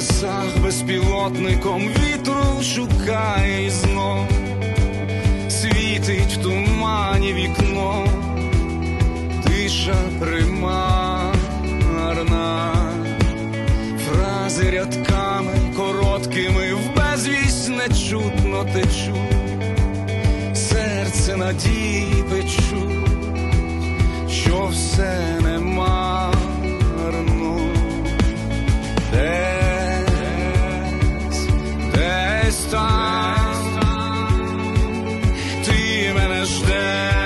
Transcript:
небесах безпілотником вітру шукає знов. Світить в тумані вікно, тиша примарна, фрази рядками короткими в безвість нечутно течуть, серце надії печуть. estás.